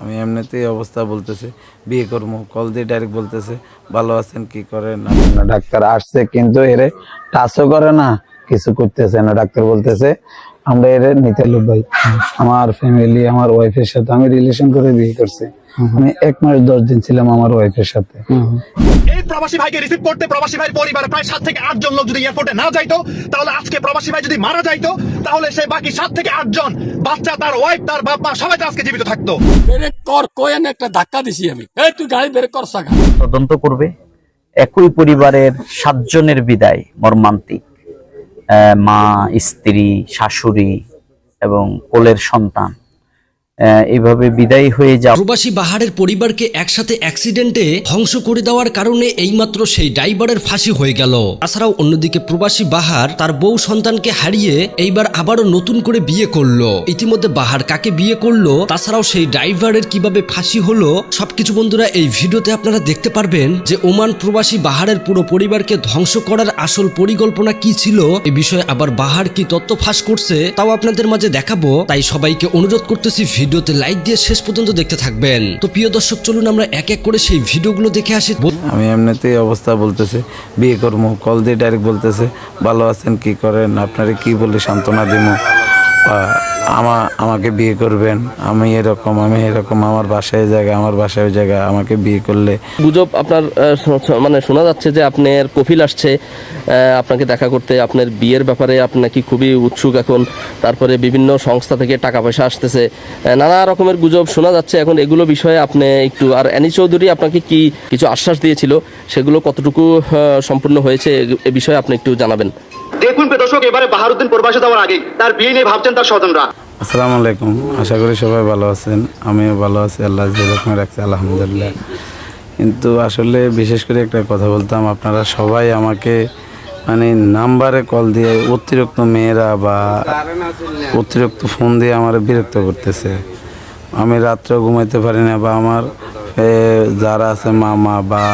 আমি এমনিতেই অবস্থা বলতেছে, বিয়ে করব কল দিয়ে ডাইরেক্ট বলতেছে, ভালো আছেন, কি করেন? ডাক্তার আসছে, কিন্তু এরে টাচও করে না, কিছু করতেছে না, ডাক্তার বলতেছে, আমরা এর নিতে লোক ভাই, আমার ফ্যামিলি আমার ওয়াইফের সাথে আমি রিলেশন করে বিয়ে করছি। আমি এক মাস দশ দিন ছিলাম আমার ওয়াইফের সাথে। এই প্রবাসী ভাইকে রিসিভ করতে প্রবাসী ভাইয়ের পরিবার প্রায় সাত থেকে আট জন লোক যদি এয়ারপোর্টে না যাইতো তাহলে আজকে প্রবাসী ভাই যদি মারা যাইতো তাহলে সে বাকি সাত থেকে আট জন বাচ্চা তার ওয়াইফ তার বাপ মা সবাই আজকে জীবিত থাকতো। ব্রেক কর কয়েন একটা ধাক্কা দিছি আমি। এই তুই গাড়ি ব্রেক কর সাকা তদন্ত করবে। একই পরিবারের সাতজনের বিদায় মর্মান্তিক। আহ, মা স্ত্রী শাশুড়ি এবং কোলের সন্তান। আহ, এইভাবে বিদায় হয়ে যাওয়া প্রবাসী বাহারের পরিবারকে একসাথে অ্যাক্সিডেন্টে ধ্বংস করে দেওয়ার কারণে এইমাত্র সেই ড্রাইভারের ফাঁসি হয়ে গেল। তাছাড়াও অন্যদিকে প্রবাসী বাহার তার বউ সন্তানকে হারিয়ে এইবার আবারও নতুন করে বিয়ে করল। ইতিমধ্যে বাহার কাকে বিয়ে করল তাছাড়াও সেই ড্রাইভারের কীভাবে ফাঁসি হলো সবকিছু বন্ধুরা এই ভিডিওতে আপনারা দেখতে পারবেন যে ওমান প্রবাসী বাহারের পুরো পরিবারকে ধ্বংস করার আসল পরিকল্পনা কি ছিল এ বিষয়ে আবার বাহার কি তথ্য ফাঁস করছে তাও আপনাদের মাঝে দেখাবো। তাই সবাইকে অনুরোধ করতেছি ভিডিওতে লাইক দিয়ে শেষ পর্যন্ত দেখতে থাকবেন। তো প্রিয় দর্শক, চলুন আমরা এক এক করে সেই ভিডিওগুলো দেখে আসি। আমি এমনিতেই অবস্থা বলতেছে, বিয়ে করব কল দিয়ে ডাইরেক্ট বলতেছে, ভালো আছেন, কি করেন, আপনারা কি বলে, সান্ত্বনা দিব আমা আমাকে বিয়ে করবেন আমি এরকম আমি এরকম আমার বাসায় জায়গা আমার বাসায় জায়গা আমাকে বিয়ে করলে। গুজব আপনার মানে শোনা যাচ্ছে যে আপনার কফিল আসছে আপনাকে দেখা করতে আপনার বিয়ের ব্যাপারে আপনি নাকি খুবই উৎসুক এখন তারপরে বিভিন্ন সংস্থা থেকে টাকা পয়সা আসতেছে। নানা রকমের গুজব শোনা যাচ্ছে এখন এগুলো বিষয়ে আপনি একটু আর অ্যানি চৌধুরী আপনাকে কি কিছু আশ্বাস দিয়েছিল? সেগুলো কতটুকু সম্পূর্ণ হয়েছে এ- বিষয়ে আপনি একটু জানাবেন। দেখুন দর্শক, এবারে বাহারুদ্দিন প্রবাসী যাওয়ার আগে তার বিয়ে নিয়ে ভাবছেন তার স্বজনরা। আসসালামু আলাইকুম। আশা করি সবাই ভালো আছেন। আমিও ভালো আছি, আল্লাহ যেরকম রাখছে, আলহামদুলিল্লাহ। কিন্তু আসলে বিশেষ করে একটা কথা বলতাম, আপনারা সবাই আমাকে মানে নাম্বারে কল দিয়ে অতিরিক্ত মেয়েরা বা অতিরিক্ত ফোন দিয়ে আমার বিরক্ত করতেছে। আমি রাত্রে ঘুমাইতে পারি না বা আমার যারা আছে মামা বা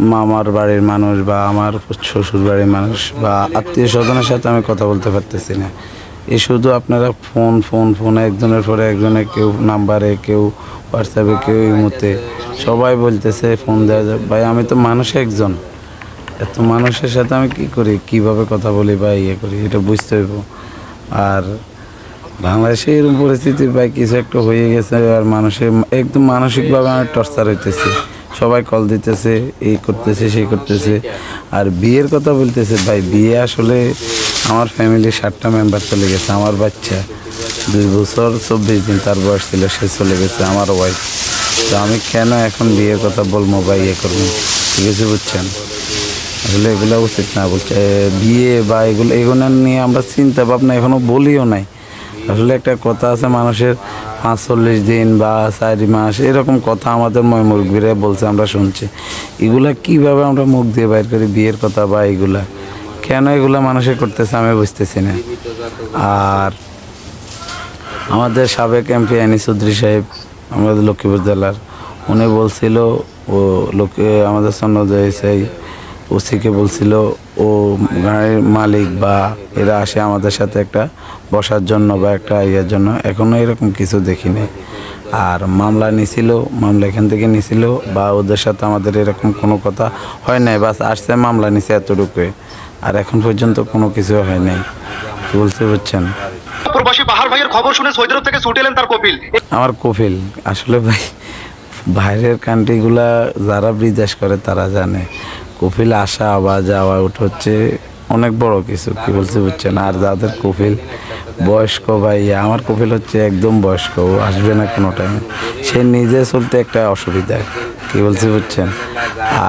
মামার বাড়ির মানুষ বা আমার শ্বশুর বাড়ির মানুষ বা আত্মীয় স্বজনের সাথে আমি কথা বলতে পারতেছি না। এ শুধু আপনারা ফোন ফোন ফোন, একজনের পরে একজনে কেউ নাম্বারে কেউ হোয়াটসঅ্যাপে কেউ ইমুতে সবাই বলতেছে ফোন দেওয়া যায় ভাই, আমি তো মানুষ একজন। এত মানুষের সাথে আমি কি করি? কীভাবে কথা বলি বা ইয়ে করি? এটা বুঝতে হইব। আর বাংলাদেশে এরকম পরিস্থিতি, ভাই, কিছু একটা হয়ে গেছে আর মানুষের, একদম মানসিকভাবে আমি টর্চার হইতেছি। সবাই কল দিতেছে, এই করতেছে, সেই করতেছে। আর বিয়ের কথা বলতেছে, ভাই, বিয়ে আসলে আমার ফ্যামিলির ষাটটা মেম্বার চলে গেছে, আমার বাচ্চা দুই বছর, চব্বিশ দিন তার বয়স ছিল, সে চলে গেছে, আমার ওয়াইফ তো আমি কেন এখন বিয়ের কথা বলব বা ইয়ে করব? ঠিক আছে, বুঝছেন? আসলে এগুলো উচিত না, বলছে বিয়ে বা এগুলো এগুলো নিয়ে আমরা চিন্তা ভাবনা এখনও বলিও নাই। আসলে একটা কথা আছে, মানুষের পাঁচচল্লিশ দিন বা চারি মাস, এরকম কথা আমাদের ময়মুরগিরা বলছে, আমরা শুনছি। এগুলা কীভাবে আমরা মুখ দিয়ে বাইর করি, বিয়ের কথা বা এগুলা? কেন এগুলা মানুষে করতেছে আমি বুঝতেছি না। আর আমাদের সাবেক এমপি আনি চৌধুরী সাহেব, আমাদের লক্ষ্মীপুর জেলার, উনি বলছিল, ও লোকে আমাদের সন্ন্যদয় সেই ওসিকে বলছিল ও গাড়ির মালিক বা এরা আসে আমাদের সাথে একটা বসার জন্য বা একটা ইয়ের জন্য। এখনও এরকম কিছু দেখিনি। আর মামলা নিছিল মামলা এখান থেকে নিছিল বা ওদের সাথে আমাদের এরকম কোনো কথা হয় নাই বাস আসছে মামলা নিছে এতটুকুই। আর এখন পর্যন্ত কোনো কিছু হয় নাই। কি বলতে বুঝছেন? প্রবাসী বাহার ভাইয়ের খবর শুনে সৌদি আরব থেকে ছুটে এলেন তার কপিল। আমার কফিল আসলে ভাই বাইরের কান্ট্রিগুলা যারা বিদেশ করে তারা জানে। কফিল আসা বা যাওয়া, ওটা হচ্ছে অনেক বড় কিছু, কি বলছে বুঝছেন? আর যাদের কফিল বয়স্ক ভাই আমার কফিল হচ্ছে একদম বয়স্ক, ও আসবে না কোনো টাইমে সে নিজে চলতে একটা অসুবিধা, কি বলতে বুঝছেন?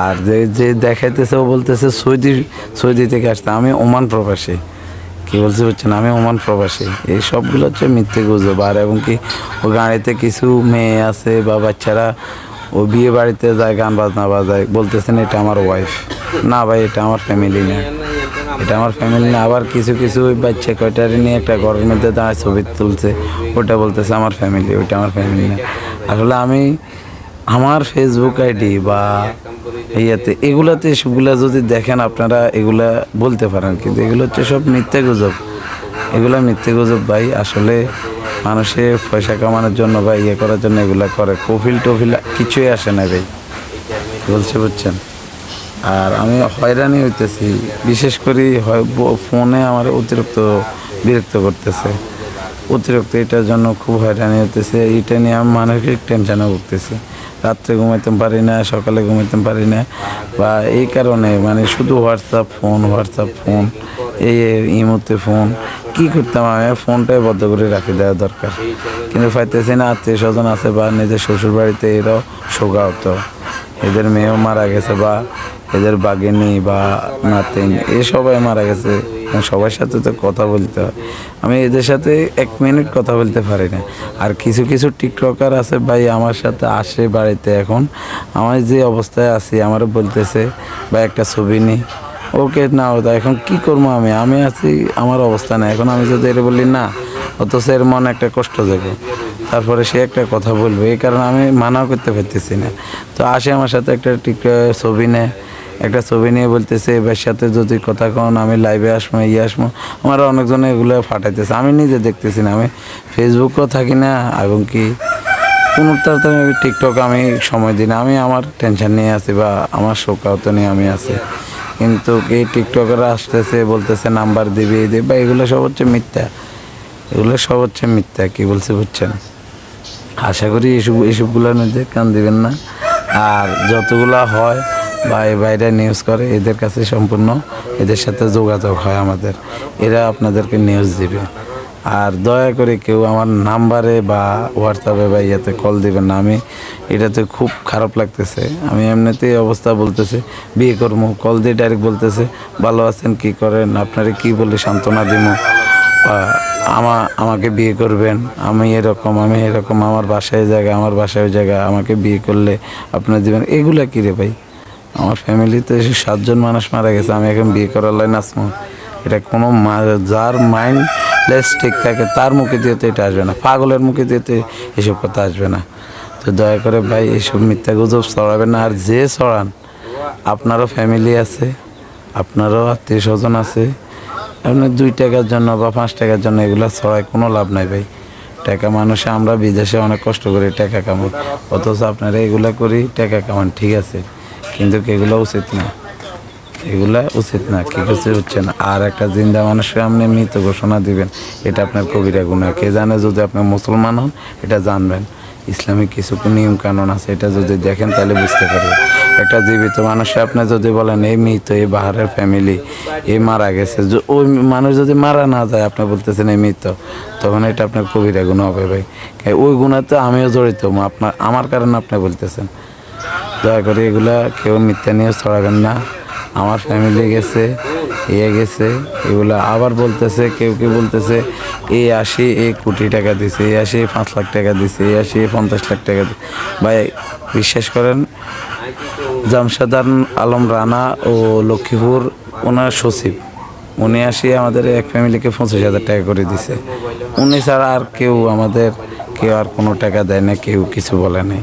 আর যে যে দেখাইতেছে, ও বলতেছে সৌদি সৌদি থেকে আসতে, আমি ওমান প্রবাসী, কি বলতে পারছেন আমি ওমান প্রবাসী। এই সবগুলো হচ্ছে মিথ্যে গুজব। আর এবং কি, ও গাড়িতে কিছু মেয়ে আছে বা বাচ্চারা ও বিয়ে বাড়িতে যায়, গান বাজনা বাজায় বলতেছেন এটা আমার ওয়াইফ না ভাই, এটা আমার ফ্যামিলি না। এটা আমার ফ্যামিলি না। আবার কিছু কিছু বাচ্চা কয়টারে নিয়ে একটা ঘরের মধ্যে দাঁড়ায় ছবি তুলছে। ওটা বলতেছে, আমার ফ্যামিলি ওইটা আমার ফ্যামিলি না। আসলে আমি, আমার ফেসবুক আইডি বা ইয়াতে, এগুলাতে সবগুলা যদি দেখেন, আপনারা এগুলা বলতে পারেন। কিন্তু এগুলো হচ্ছে সব মিথ্যে গুজব। এগুলো মিথ্যে গুজব ভাই, আসলে মানুষে পয়সা কামানোর জন্য বা ইয়ে করার জন্য এগুলো করে। কফিল টফিল কিছুই আসে না ভাই। বলছে, বুঝছেন? আর আমি হয়রানি হইতেছি। বিশেষ করে ফোনে আমার অতিরিক্ত বিরক্ত করতেছে। অতিরিক্ত এটার জন্য খুব হয়রানি হতেছে এটা নিয়ে আমি মানসিক টেনশনে ভুগতেছি। রাত্রে ঘুমাইতে পারি না, সকালে ঘুমাইতে পারি না বা এই কারণে মানে শুধু হোয়াটসঅ্যাপ ফোন হোয়াটসঅ্যাপ ফোন এই ইমোতে ফোন কি করতাম আমি? ফোনটাই বদ্ধ করে রাখি দেওয়া দরকার। কিন্তু পাইতেছি না আত্মীয় স্বজন আছে বা নিজের শ্বশুর বাড়িতে এরাও শোকা হতো এদের মেয়েও মারা গেছে বা এদের বাগিনী বা নাতিন, এ সবাই মারা গেছে। সবার সাথে তো কথা বলতে হয়। আমি এদের সাথে এক মিনিট কথা বলতে পারি না। আর কিছু কিছু টিকটকার আছে ভাই আমার সাথে আসে বাড়িতে এখন। আমার যে অবস্থায় আছি আমার বলতেছে বা একটা ছবি নিই ওকে, না ওটা এখন কি করব আমি? আমি আছি, আমার অবস্থা না এখন আমি যদি এটা বলি, না, অথচ এর মনে একটা কষ্ট দেবে তারপরে সে একটা কথা বলবে। এই কারণে আমি মানাও করতে পারতেছি না। তো আসে আমার সাথে একটা টিক ছবি নেয় একটা ছবি নিয়ে বলতেছে, এবার সাথে যদি কথা কন আমি লাইভে আসব ইয়ে আসব। আমার অনেকজনে এগুলো ফাটাইতেছে। আমি নিজে দেখতেছি না, আমি ফেসবুকও থাকি না এবং কি? কোনো আমি টিকটক আমি সময় দিই না, আমি আমার টেনশন নিয়ে আছি বা আমার শোকাহত নিয়ে আমি আছি। কিন্তু এই টিকটকাররা আসতেছে, বলতেছে, নাম্বার দিবি, এই দিবি। বা এগুলো সব হচ্ছে মিথ্যা। এগুলো সব হচ্ছে মিথ্যা, কী বলছে বুঝছেন? আশা করি এসব এসবগুলোর মধ্যে কান দিবেন না। আর যতগুলা হয় বা এই বাইরে নিউজ করে, এদের কাছে সম্পূর্ণ, এদের সাথে যোগাযোগ হয় আমাদের। এরা আপনাদেরকে নিউজ দিবে। আর দয়া করে কেউ আমার নাম্বারে বা হোয়াটসঅ্যাপে বা ইয়েতে কল দিবেন না। আমি এটাতে খুব খারাপ লাগতেছে। আমি এমনিতেই অবস্থা বলতেছে, বিয়ে করব কল দিয়ে ডাইরেক্ট বলতেছে, ভালো আছেন, কি করেন? আপনারে কি বলে সান্ত্বনা দিব আমা, আমাকে বিয়ে করবেন? আমি এরকম আমি এরকম, আমার বাসায় জায়গা, আমার বাসায় জায়গা, আমাকে বিয়ে করলে আপনার দিবেন। এগুলা কি রে ভাই? আমার ফ্যামিলিতে সাতজন মানুষ মারা গেছে, আমি এখন বিয়ে করার লাইন নাচবো এটা কোনো যার মাইন্ড লেস ঠিক থাকে, তার মুখে দিয়ে এটা আসবে না, পাগলের মুখে দিয়ে তো এসব কথা আসবে না। তো দয়া করে ভাই এইসব মিথ্যা গুজব ছড়াবেন না, আর যে ছড়ান, আপনারও ফ্যামিলি আছে, আপনারও আত্মীয় স্বজন আছে আপনার দুই টাকার জন্য বা পাঁচ টাকার জন্য এগুলো ছড়ায় কোনো লাভ নাই ভাই। টাকা মানুষে, আমরা বিদেশে অনেক কষ্ট করি টাকা কামাই, অথচ আপনারা এগুলা করি টাকা কামান, ঠিক আছে? কিন্তু এগুলো উচিত না। এগুলা উচিত না, কি কিছু হচ্ছে না। আর একটা জিন্দা মানুষকে আপনি মৃত ঘোষণা দিবেন, এটা আপনার কবিরা গুণা। কে জানে যদি আপনি মুসলমান হন, এটা জানবেন। ইসলামিক কিছু নিয়ম কানুন আছে, এটা যদি দেখেন তাহলে বুঝতে পারবেন। একটা জীবিত মানুষে আপনি যদি বলেন, এই মৃত, এই বাহারের ফ্যামিলি এই মারা গেছে। ওই মানুষ যদি মারা না যায়, আপনি বলতেছেন, এই মৃত, তখন এটা আপনার কবিরা গুণ হবে ভাই। ওই গুণাতে আমিও জড়িত আপনার আমার কারণে আপনি বলতেছেন। দয়া করে এগুলা কেউ মিথ্যা নিয়ে ছড়াবেন না। আমার ফ্যামিলি গেছে, এ গেছে, এগুলা আবার বলতেছে, কেউ কেউ বলতেছে, এই আসি এই কোটি টাকা দিছে, এই আসি পাঁচ লাখ টাকা দিছে, এই আসি পঞ্চাশ লাখ টাকা দিছে ভাই, বিশ্বাস করেন জামশাদার আলম রানা ও লক্ষ্মীপুর ওনার সচিব। উনি আসি আমাদের এক ফ্যামিলিকে পঁচিশ হাজার টাকা করে দিছে। উনি ছাড়া আর কেউ আমাদের, কেউ আর কোনো টাকা দেয় না, কেউ কিছু বলে নাই।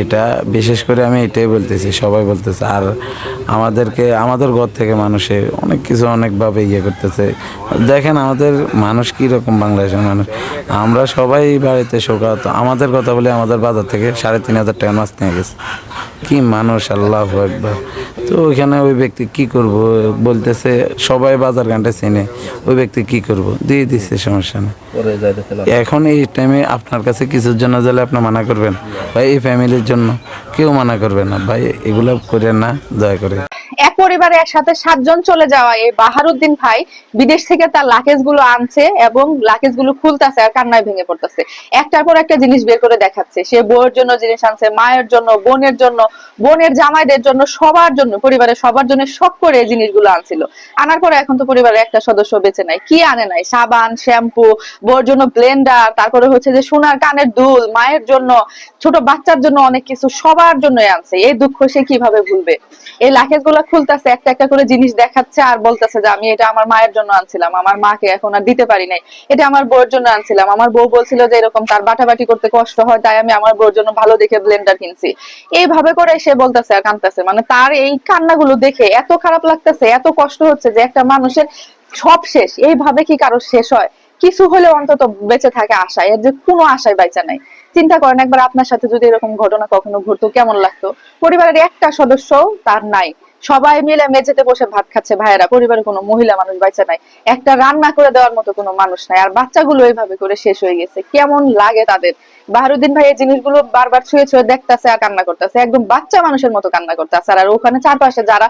এটা বিশেষ করে আমি এটাই বলতেছি সবাই বলতেছে আর আমাদেরকে আমাদের ঘর থেকে মানুষে অনেক কিছু অনেকভাবে ইয়ে করতেছে। দেখেন আমাদের মানুষ কীরকম বাংলাদেশের মানুষ। আমরা সবাই বাড়িতে শোকাত আমাদের কথা বলে আমাদের বাজার থেকে সাড়ে তিন হাজার টাকা মাছ নিয়ে গেছে। কি মানুষ আল্লাহ একবার তো ওইখানে ওই ব্যক্তি কি করব? বলতেছে সবাই বাজার ঘাটে চেনে ওই ব্যক্তি কি করব? দিয়ে দিচ্ছে সমস্যা নেই। এখন এই টাইমে আপনার কাছে কিছুর জন্য গেলে আপনি মানা করবেন ভাই এই ফ্যামিলির জন্য। কেউ মানা করবে না। ভাই, এগুলো করেন না, দয়া করে। এক পরিবারে একসাথে সাতজন চলে যাওয়া এই বাহারুদ্দিন ভাই বিদেশ থেকে তার লাকেজগুলো আনছে এবং লাকেজগুলো খুলতেছে আর কান্নায় ভেঙে পড়তেছে। একটার পর একটা জিনিস বের করে দেখাচ্ছে। সে বউয়ের জন্য জিনিস আনছে, মায়ের জন্য, বোনের জন্য, বোনের জামাইদের জন্য, সবার জন্য, পরিবারের সবার জন্য শখ করে এই জিনিসগুলো আনছিল। আনার পরে এখন তো পরিবারের একটা সদস্য বেঁচে নাই। কি আনে নাই? সাবান, শ্যাম্পু, বউর জন্য ব্লেন্ডার তারপরে হচ্ছে যে সোনার কানের দুল, মায়ের জন্য, ছোট বাচ্চার জন্য অনেক কিছু সবার জন্য আনছে। এই দুঃখ সে কীভাবে ভুলবে? এই লাকেজগুলো খুলতেছে, একটা একটা করে জিনিস দেখাচ্ছে আর বলতেছে যে আমি এটা আমার মায়ের জন্য আনছিলাম, আমার মাকে এখন আর দিতে পারি নাই। এটা আমার বউর জন্য আনছিলাম। আমার বউ বলছিল যে এরকম তার বাটাবাটি করতে কষ্ট হয়, তাই আমি আমার বউর জন্য ভালো দেখে ব্লেন্ডার কিনছি। এইভাবে করে সে বলতেছে আর কানতেছে মানে তার এই কান্নাগুলো দেখে এত খারাপ লাগতেছে, এত কষ্ট হচ্ছে যে একটা মানুষের সব শেষ। এইভাবে কি কারও শেষ হয়? কিছু হলে অন্তত বেঁচে থাকে আশা এর যে কোনো আশায় বাইচা নাই। চিন্তা করেন একবার আপনার সাথে যদি এরকম ঘটনা কখনো ঘটতো, কেমন লাগতো? পরিবারের একটা সদস্য তার নাই। সবাই মিলে মেঝেতে বসে ভাত খাচ্ছে ভাইয়েরা। পরিবারে কোনো মহিলা মানুষ বাইচা নাই। একটা রান্না করে দেওয়ার মতো কোনো মানুষ নাই। আর বাচ্চাগুলো এইভাবে করে শেষ হয়ে গেছে। কেমন লাগে তাদের? বাহারুদ্দিন ভাই এই জিনিসগুলো বারবার ছুঁয়ে ছুঁয়ে দেখতেছে আর কান্না করতেছে। একদম বাচ্চা মানুষের মতো কান্না করতেছে। আর ওখানে চারপাশে যারা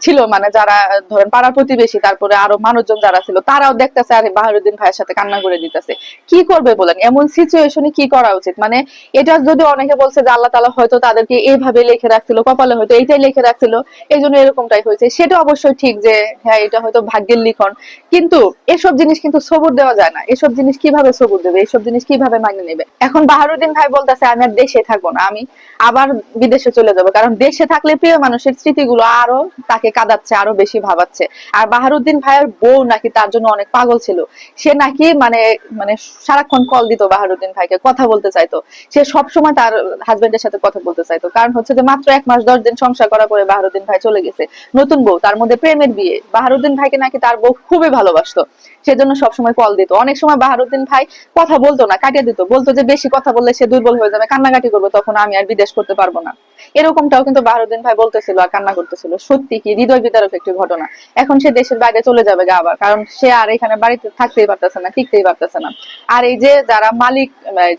ছিল মানে যারা ধরেন পাড়া প্রতিবেশী, তারপরে আরও মানুষজন যারা ছিল, তারাও দেখতেছে, আরে, বাহারুদ্দিন ভাইয়ের সাথে কান্না করে দিতেছে। কি করবে বলেন? এমন সিচুয়েশনে কি করা উচিত? মানে এটা যদি অনেকে বলছে যে আল্লাহ তালা হয়তো তাদেরকে এইভাবে লিখে রাখছিল, কপালে হয়তো এইটাই লিখে রাখছিল এই জন্য এরকমটাই হয়েছে। সেটা অবশ্যই ঠিক যে হ্যাঁ এটা হয়তো ভাগ্যের লিখন। কিন্তু এসব জিনিস কিন্তু সবুর দেওয়া যায় না। এসব জিনিস কীভাবে সবুর দেবে? এসব জিনিস কীভাবে মানিয়ে নেবে? এখন বাহারুদ্দিন ভাই বলতেছে, আমি আর দেশে থাকব না। আমি আবার বিদেশে চলে যাব। কারণ দেশে থাকলে প্রিয় মানুষের স্মৃতিগুলো আরও তাকে কাঁদাচ্ছে, আরও বেশি ভাবাচ্ছে। আর বাহারুদ্দিন ভাইয়ের বউ নাকি তার জন্য অনেক পাগল ছিল। সে নাকি মানে মানে সারাক্ষণ কল দিত বাহারুদ্দিন ভাইকে, কথা বলতে চাইতো। সে সবসময় তার হাজবেন্ডের সাথে কথা বলতে চাইতো। কারণ হচ্ছে যে মাত্র এক মাস, দশ দিন সংসার করার পরে বাহারুদ্দিন ভাই চলে গেছে। নতুন বউ, তার মধ্যে প্রেমের বিয়ে। বাহারুদ্দিন ভাইকে নাকি তার বউ খুবই ভালোবাসতো। সেজন্য সবসময় কল দিত। অনেক সময় বাহারুদ্দিন ভাই কথা বলতো না, কাটিয়ে দিত। বলতো যে বেশি কথা বললে সে দুর্বল হয়ে যাবে, কান্নাকাটি করবে, তখন আমি আর বিদেশ করতে পারব না। এরকমটাও কিন্তু বাহারুদ্দিন ভাই বলতেছিল আর কান্না করতেছিল। সত্যি কি হৃদয় বিদারক একটি ঘটনা। এখন সে দেশের বাইরে চলে যাবে গা আবার, কারণ সে আর এখানে বাড়িতে থাকতেই পারতেছে না, টিকতেই পারতেছে না। আর এই যে যারা মালিক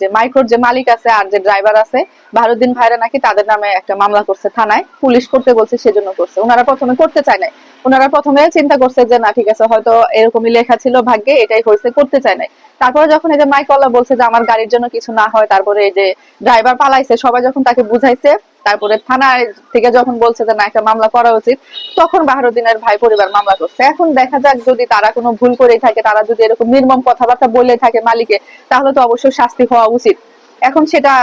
যে মাইক্রোর যে মালিক আছে আর যে ড্রাইভার আছে, বাহারুদ্দিন ভাইরা নাকি তাদের নামে একটা মামলা করছে থানায়, পুলিশ করতে বলছে সেজন্য করছে। ওনারা প্রথমে করতে চায় নাই। ওনারা প্রথমে চিন্তা করছে যে, না, ঠিক আছে, হয়তো এরকমই লেখা ছিল, ভাগ্যে এটাই হয়েছে, করতে চায় নাই। তারপরে যখন এই যে মাইকওয়ালা বলছে যে, আমার গাড়ির জন্য কিছু না হয়, তারপরে এই যে ড্রাইভার পালাইছে, সবাই যখন তাকে বুঝাইছে তারপরে থানায় থেকে যখন বলছে যে না, একটা মামলা করা উচিত, তখন বাহারুদ্দিনের ভাই পরিবার মামলা করছে। এখন দেখা যাক যদি তারা কোনো ভুল করেই থাকে, তারা যদি এরকম নির্মম কথাবার্তা বলে থাকে মালিকে, তাহলে তো অবশ্যই শাস্তি হওয়া উচিত। এখন সেটা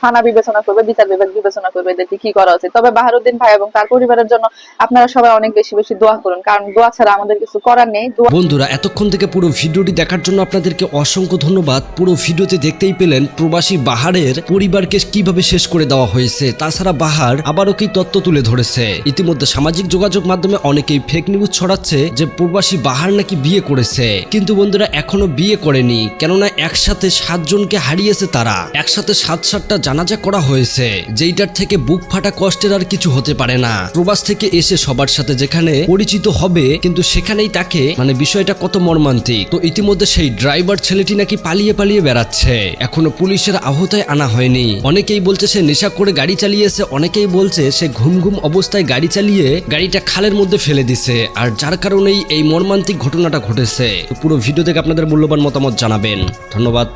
থানা বিবেচনা করবে, বিচার বিভাগ বিবেচনা করবে এদেরকে কি করা উচিত। তবে বাহারুদ্দিন ভাই এবং তার পরিবারের জন্য আপনারা সবাই অনেক বেশি বেশি দোয়া করুন। কারণ দোয়া ছাড়া আমাদের কিছু করার নেই। বন্ধুরা, এতক্ষণ থেকে পুরো ভিডিওটি দেখার জন্য আপনাদেরকে অসংখ্য ধন্যবাদ। পুরো ভিডিওতে দেখতেই পেলেন প্রবাসী বাহারের পরিবারকে কীভাবে শেষ করে দেওয়া হয়েছে। তাছাড়া বাহার আবারও কি তত্ত্ব তুলে ধরেছে। ইতিমধ্যে সামাজিক যোগাযোগ মাধ্যমে অনেকেই ফেক নিউজ ছড়াচ্ছে যে প্রবাসী বাহার নাকি বিয়ে করেছে। কিন্তু বন্ধুরা, এখনও বিয়ে করেনি। কেননা একসাথে সাতজনকে হারিয়েছে তারা। একসাথে সাত সাতটা জানাজা করা হয়েছে, যেইটার থেকে বুক ফাটা কষ্টের আর কিছু হতে পারে না। প্রবাস থেকে এসে সবার সাথে যেখানে পরিচিত হবে, কিন্তু সেখানেই তাকে মানে বিষয়টা কত মর্মান্তিক। তো ইতিমধ্যে সেই ড্রাইভার ছেলেটি নাকি পালিয়ে পালিয়ে বেড়াচ্ছে। এখনও পুলিশের আহতায় আনা হয়নি। অনেকেই বলছে সে নেশা করে গাড়ি চালিয়েছে, অনেকেই বলছে সে ঘুম ঘুম অবস্থায় গাড়ি চালিয়ে গাড়িটা খালের মধ্যে ফেলে দিছে। আর যার কারণেই এই মর্মান্তিক ঘটনাটা ঘটেছে। পুরো ভিডিও থেকে আপনাদের মূল্যবান মতামত জানাবেন। ধন্যবাদ।